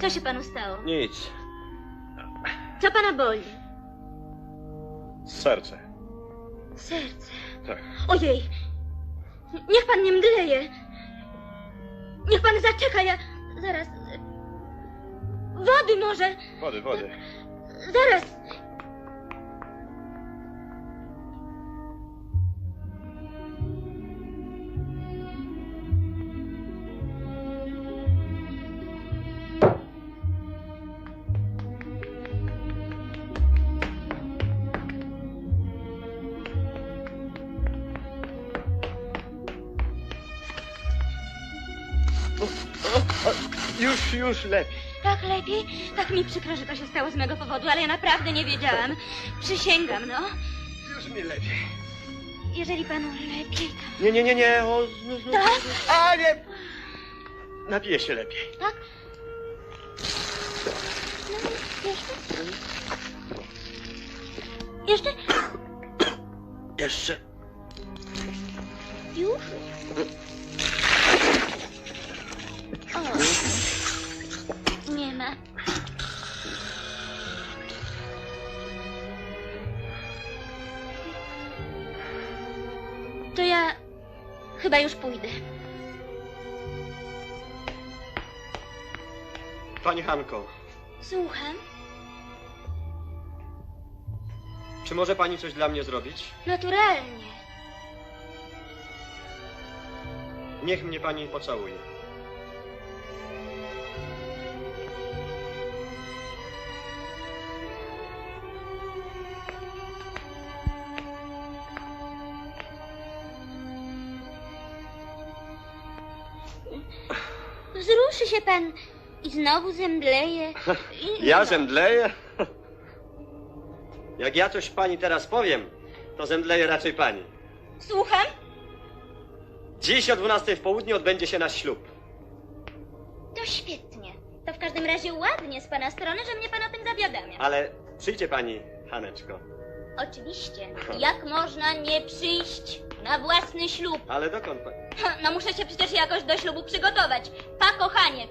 Co się panu stało? Nic. Co pana boli? Serce. Serce. Tak. Ojej! Niech pan nie mdleje. Niech pan zaczeka, ja... Zaraz... Wody może! Wody, wody. Zaraz! Już, już lepiej. Tak lepiej? Tak mi przykro, że to się stało z mego powodu, ale ja naprawdę nie wiedziałam. Przysięgam, no. Już mi lepiej. Jeżeli panu lepiej, to... Nie, nie, nie, nie. O, znów, znów. Tak? A nie. Napiję się lepiej. Tak? No, jeszcze? Jeszcze? Jeszcze. Już? To ja chyba już pójdę. Pani Hanko, Słucham. czy może pani coś dla mnie zrobić? Naturalnie. Niech mnie pani pocałuje. Wzruszy się pan i znowu zemdleje. I... Ja zemdleję? Jak ja coś pani teraz powiem, to zemdleje raczej pani. Słucham? Dziś o 12 w południu odbędzie się nasz ślub. To świetnie. To w każdym razie ładnie z pana strony, że mnie pan o tym zawiadamia. Ale przyjdzie pani, Haneczko. Oczywiście. Jak można nie przyjść na własny ślub? Ale dokąd pani? Ha, No muszę się przecież jakoś do ślubu przygotować. Pa, kochanie,